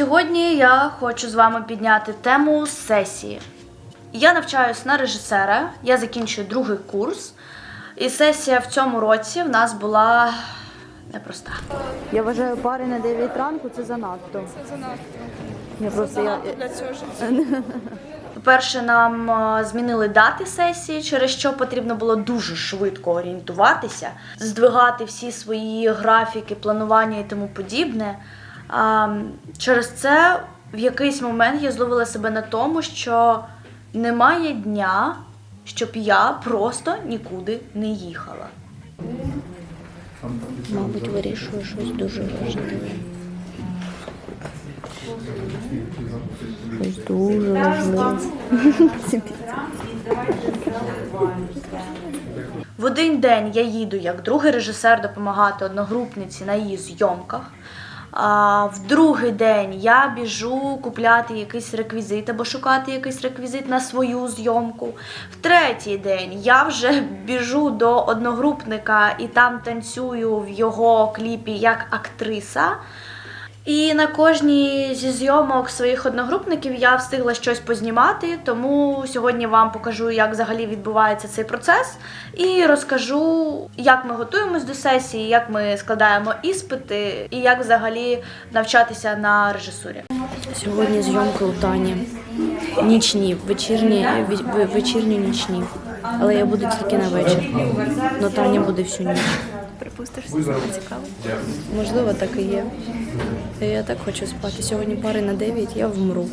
Сьогодні я хочу з вами підняти тему сесії. Я навчаюсь на режисера, я закінчую другий курс, і сесія в цьому році в нас була непроста. Я вважаю, пари на 9 ранку це занадто. Це занадто. Я просто я, для цього життя. По-перше, нам е, змінили дати сесії, через що потрібно було дуже швидко орієнтуватися, здвигати всі свої графіки, планування і тому подібне. А, через це в якийсь момент я зловила себе на тому, що немає дня, щоб я просто нікуди не їхала. мабуть, вирішую щось дуже важливе. Щось дуже важливе. В один день я їду як другий режисер допомагати одногрупниці на її зйомках. А в другий день я біжу купляти якийсь реквізит або шукати якийсь реквізит на свою зйомку. В третій день я вже біжу до одногрупника і там танцюю в його кліпі як актриса. І на кожній зі зйомок своїх одногрупників я встигла щось познімати, тому сьогодні вам покажу, як взагалі відбувається цей процес, і розкажу, як ми готуємось до сесії, як ми складаємо іспити, і як взагалі навчатися на режисурі. Сьогодні зйомки у Тані. Нічні, вечірні, ве- ве- вечірні нічні. Але я буду тільки на вечір. Но Таня буде всю ніч. Припустиш, це цікаво. Можливо, так і є. Я так хочу спати. Сьогодні пари на 9, я вмру.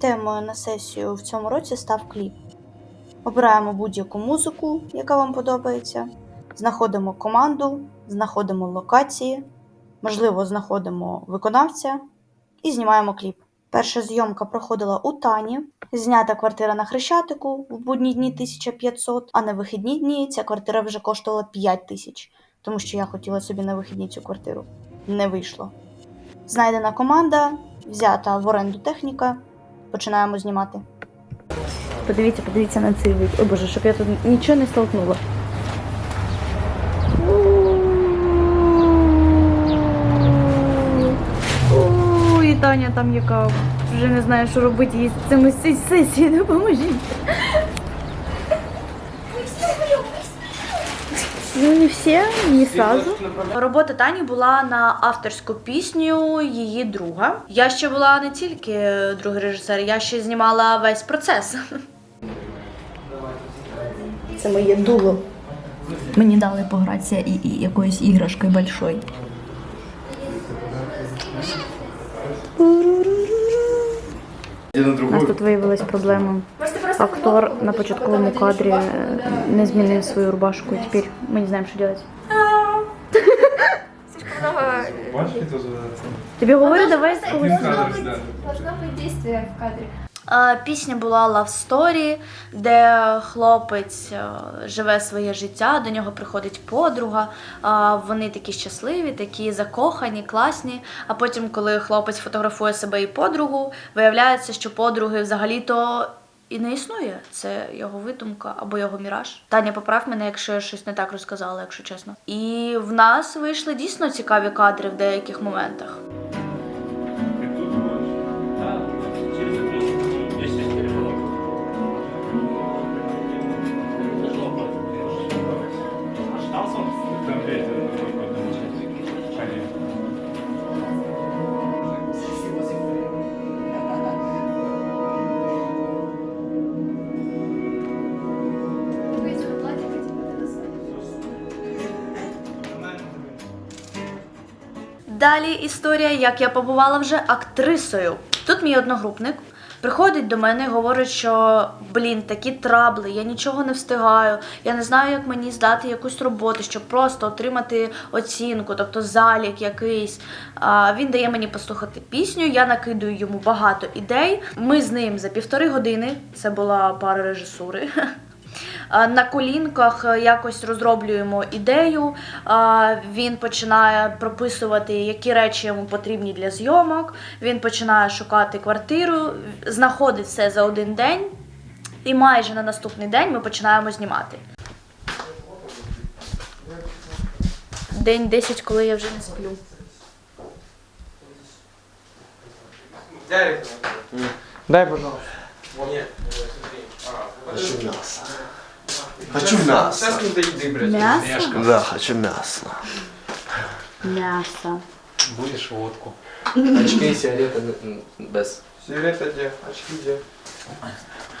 Темою на сесію в цьому році став кліп. Обираємо будь-яку музику, яка вам подобається, знаходимо команду, знаходимо локації, можливо, знаходимо виконавця і знімаємо кліп. Перша зйомка проходила у Тані. Знята квартира на Хрещатику в будні дні 1500, а на вихідні дні ця квартира вже коштувала 5000, тому що я хотіла собі на вихідні цю квартиру. Не вийшло. Знайдена команда, взята в оренду техніка, починаємо знімати. Подивіться, подивіться на цей вид. О боже, щоб я тут нічого не столкнула. О, і Таня там яка вже не знає, що робити з цими сі- сесії, допоможіть. Ну не всі, не сразу. Робота Тані була на авторську пісню її друга. Я ще була не тільки другий режисер, я ще знімала весь процес. Це моє дуло. Мені дали погратися і, і якоюсь іграшкою большою. У нас тут виявилась проблема. Актор на початковому кадрі е, не змінив свою рубашку. Тепер ми не знаємо, що робити. Тобі говорю, давай з когось. Должно быть действие в кадре. Е, Пісня була Love Story, де хлопець е, живе своє життя, до нього приходить подруга. Вони такі щасливі, такі закохані, класні. А потім, коли хлопець фотографує себе і подругу, виявляється, що подруги взагалі-то і не існує. Це його видумка або його міраж. Таня, поправ мене, якщо я щось не так розказала, якщо чесно. І в нас вийшли дійсно цікаві кадри в деяких моментах. Далі історія, як я побувала вже актрисою. Тут мій одногрупник приходить до мене і говорить, що блін, такі трабли, я нічого не встигаю, я не знаю, як мені здати якусь роботу, щоб просто отримати оцінку, тобто залік якийсь. А, він дає мені послухати пісню, я накидую йому багато ідей. Ми з ним за півтори години, це була пара режисури. А, На колінках е, якось розроблюємо ідею. Він починає прописувати, які речі йому потрібні для зйомок. Він починає шукати квартиру, знаходить все за один день, і майже на наступний день ми починаємо знімати. День 10, коли я вже не сплю. Дай, пожалуйста. Хочу мясо. Хочу мясо. М'ясо? Да, хочу мясо. М'ясо. Будешь водку. Очки и сигареты без. Сигарета где? Очки где?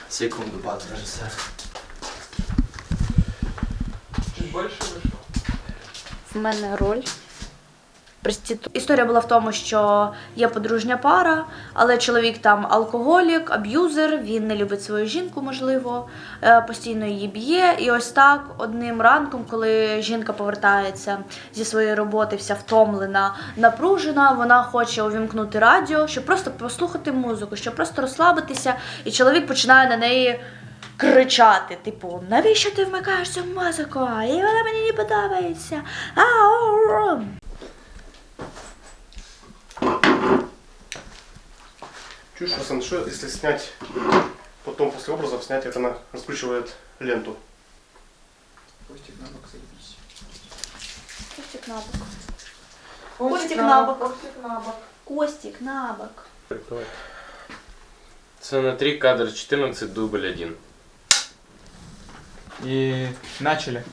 Секунду, подожди. Чуть больше вышло. В мене роль. Проститу- Історія була в тому, що є подружня пара, але чоловік там алкоголік, аб'юзер, він не любить свою жінку, можливо, е, постійно її б'є. І ось так одним ранком, коли жінка повертається зі своєї роботи, вся втомлена, напружена, вона хоче увімкнути радіо, щоб просто послухати музику, щоб просто розслабитися, і чоловік починає на неї. Кричати, типу, навіщо ти вмикаєш цю музику? І вона мені не подобається. Ау! Чушь, что если снять, потом после образов снять, это она раскручивает ленту. Костик на бок садись. Костик на бок. Костик на бок. Костик на бок. Це на 3 кадр 14, дубль 1. И начали.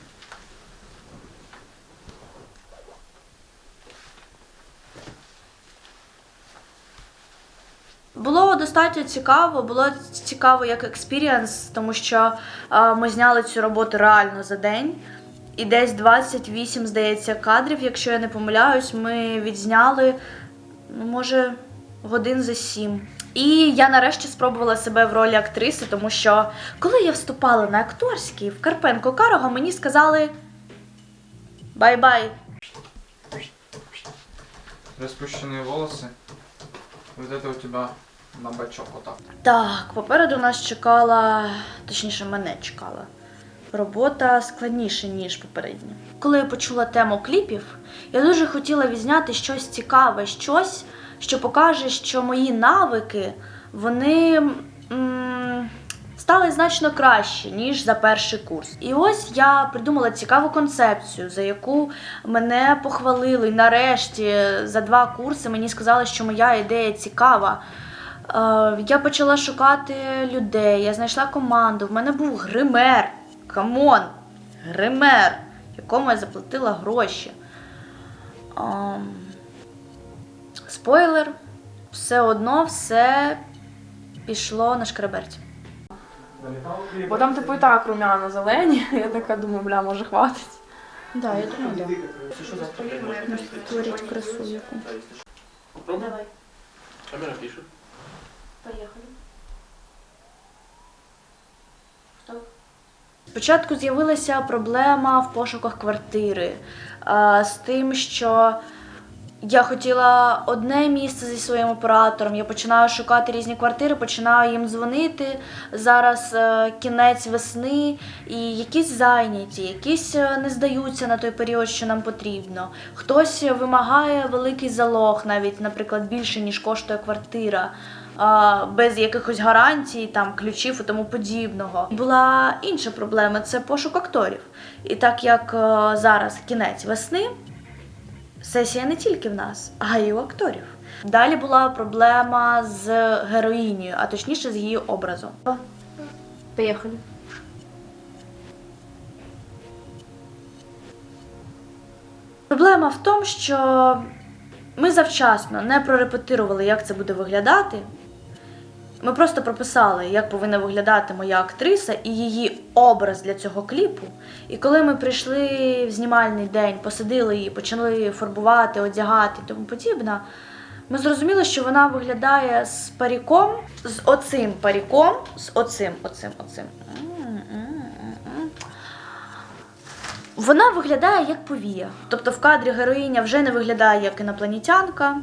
достатньо цікаво, було цікаво як експірієнс, тому що е, ми зняли цю роботу реально за день. І десь 28, здається, кадрів, якщо я не помиляюсь, ми відзняли, ну, може, годин за сім. І я нарешті спробувала себе в ролі актриси, тому що коли я вступала на акторський в Карпенко Карого, мені сказали бай-бай. Распущенные волосы. Вот это у тебя на бачок вот так. Попереду нас чекала, точніше, мене чекала. Робота складніша, ніж попередня. Коли я почула тему кліпів, я дуже хотіла відзняти щось цікаве, щось, що покаже, що мої навики вони м, стали значно краще, ніж за перший курс. І ось я придумала цікаву концепцію, за яку мене похвалили. Нарешті за два курси мені сказали, що моя ідея цікава. Е, Я почала шукати людей, я знайшла команду. В мене був гример. Камон, гример, якому я заплатила гроші. Ем, Спойлер, все одно все пішло на шкреберці. Бо там типу і так румяна зелені. Я така думаю, бля, може хватить. Да, я думаю, да. Створіть красу яку. Давай, Камера пишет. Поїхали. Стоп. Спочатку з'явилася проблема в пошуках квартири з тим, що я хотіла одне місце зі своїм оператором. Я починаю шукати різні квартири, починаю їм дзвонити. Зараз е, кінець весни, і якісь зайняті, якісь е, не здаються на той період, що нам потрібно. Хтось вимагає великий залог, навіть, наприклад, більше ніж коштує квартира. Без якихось гарантій, там ключів і тому подібного. Була інша проблема це пошук акторів. І так як е, зараз кінець весни, Сесія не тільки в нас, а й у акторів. Далі була проблема з героїнею, а точніше з її образом. Поїхали. Проблема в тому, що ми завчасно не прорепетирували, як це буде виглядати. Ми просто прописали, як повинна виглядати моя актриса і її образ для цього кліпу. І коли ми прийшли в знімальний день, посадили її, почали фарбувати, одягати і тому подібне, ми зрозуміли, що вона виглядає з паріком, з оцим паріком, з оцим, оцим, оцим. Вона виглядає як повія. Тобто в кадрі героїня вже не виглядає як інопланетянка.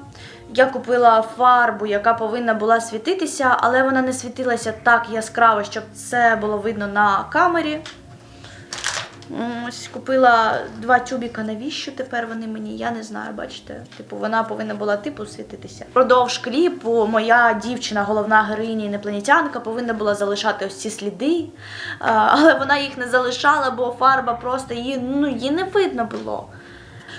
Я купила фарбу, яка повинна була світитися, але вона не світилася так яскраво, щоб це було видно на камері. Ось купила два тюбіка. Навіщо тепер вони мені? Я не знаю, бачите. Типу, вона повинна була типу світитися. Продовж кліпу моя дівчина, головна героїня інопланетянка, повинна була залишати ось ці сліди, але вона їх не залишала, бо фарба просто її, ну, її не видно було.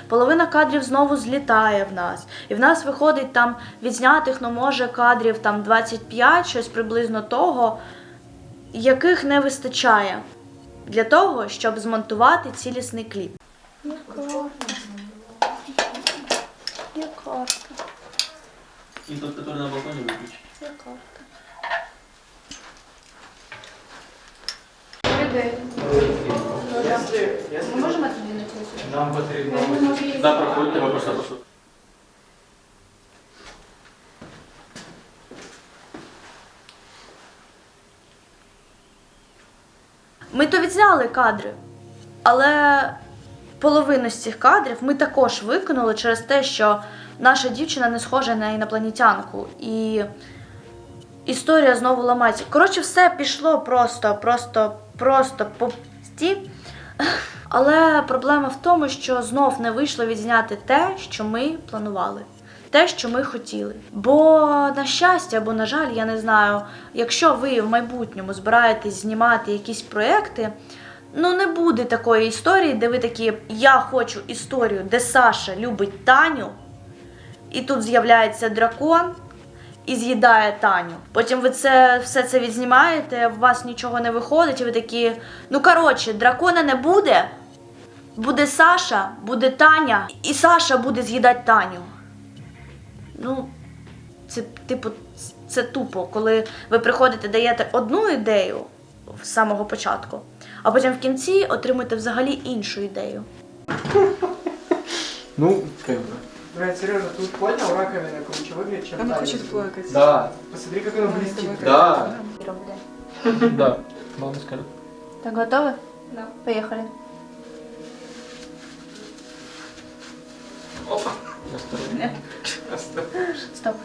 половина кадрів знову злітає в нас. І в нас виходить там відзнятих, ну може, кадрів там 25, щось приблизно того, яких не вистачає для того, щоб змонтувати цілісний кліп. И тот, который на балконе выключить. Ми можемо тоді на цю Нам потрібно. Да, проходите, мы просто просто. Відзняли кадри, але половину з цих кадрів ми також виконали через те, що наша дівчина не схожа на інопланетянку. І історія знову ламається. Коротше, все пішло просто, просто, просто по сті. Але проблема в тому, що знов не вийшло відзняти те, що ми планували. Те, що ми хотіли. Бо, на щастя, або на жаль, я не знаю, якщо ви в майбутньому збираєтесь знімати якісь проекти, ну не буде такої історії, де ви такі, я хочу історію, де Саша любить Таню, і тут з'являється дракон і з'їдає Таню. Потім ви це все це відзнімаєте, у вас нічого не виходить, і ви такі, ну коротше, дракона не буде. Буде Саша, буде Таня, і Саша буде з'їдати Таню. Ну, це, типу, це тупо, коли ви приходите, даєте одну ідею з самого початку, а потім в кінці отримуєте взагалі іншу ідею. Ну, как бы. Блядь, Сережа, тут понял, раковина круче выглядит, чем Она та хочет внизу. плакать. Да. Посмотри, как она блестит. Да. Да. Мама скажет. Так, готові? Да. Поїхали. Осторожно. Стоп.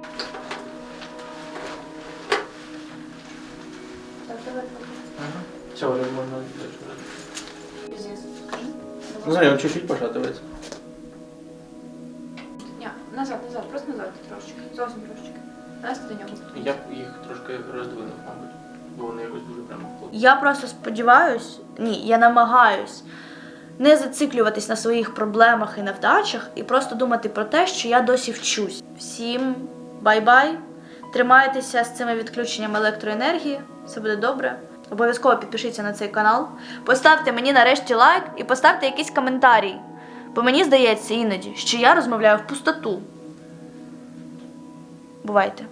Все, уже можно дальше. Ну, смотри, он чуть-чуть пошатывается. Ні, назад, назад, просто назад трошечки. Зовсім трошечки. Настя до нього. Я б їх трошки роздвинув, мабуть. Бо вони якось дуже прямо хлопці. Я просто сподіваюсь, ні, я намагаюсь не зациклюватись на своїх проблемах і невдачах і просто думати про те, що я досі вчусь. Всім бай-бай. Тримайтеся з цими відключеннями електроенергії, все буде добре. Обов'язково підпишіться на цей канал. Поставте мені нарешті лайк і поставте якийсь коментарій. Бо мені здається іноді, що я розмовляю в пустоту. Бувайте!